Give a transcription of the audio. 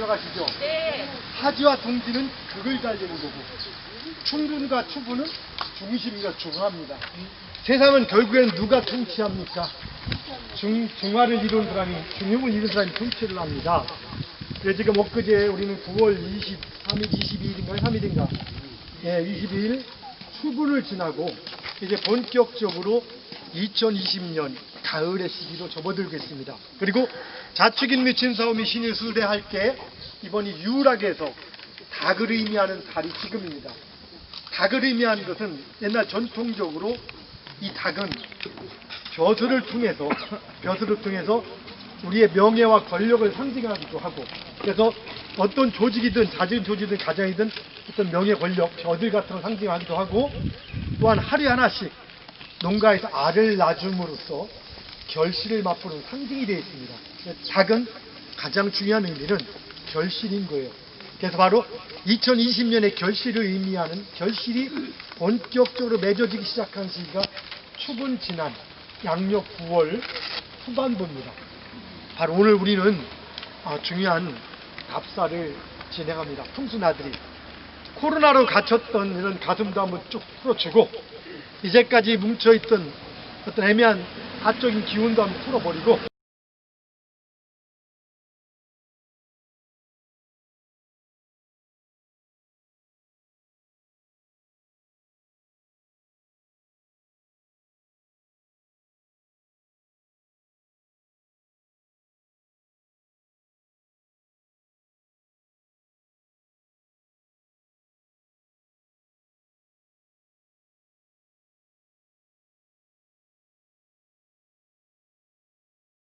기억하시죠? 네. 하지와 동지는 극을 달리는 거고 충분과 추분은 중심과 중화입니다. 세상은 결국엔 누가 통치합니까? 중, 중화를 이룬 사람이 중용을 이룬 사람이 통치를 합니다. 그래서 지금 엊그제 우리는 9월 23일, 22일인가요? 3일인가? 예, 22일 추분을 지나고 이제 본격적으로 2020년 가을의 시기로 접어들고 있습니다. 그리고 자축인 및 진사오미 신일 수대할 때 이번이 유락에서 닭을 의미하는 달이 지금입니다. 닭을 의미하는 것은 옛날 전통적으로 이 닭은 벼슬을 통해서 벼슬을 통해서 우리의 명예와 권력을 상징하기도 하고 그래서 어떤 조직이든 작은 조직이든 가정이든 어떤 명예 권력 벼슬 같은 걸 상징하기도 하고 또한 하루에 하나씩 농가에서 알을 낳음으로써 결실을 맛보는 상징이 되어 있습니다. 닭은 가장 중요한 의미는 결실인 거예요. 그래서 바로 2020년의 결실을 의미하는 결실이 본격적으로 맺어지기 시작한 시기가 추분 지난 양력 9월 후반부입니다. 바로 오늘 우리는 아, 중요한 답사를 진행합니다. 풍수나들이 코로나로 갇혔던 이런 가슴도 한번 쭉 풀어주고 이제까지 뭉쳐있던 어떤 애매한 가적인 기운도 한번 풀어버리고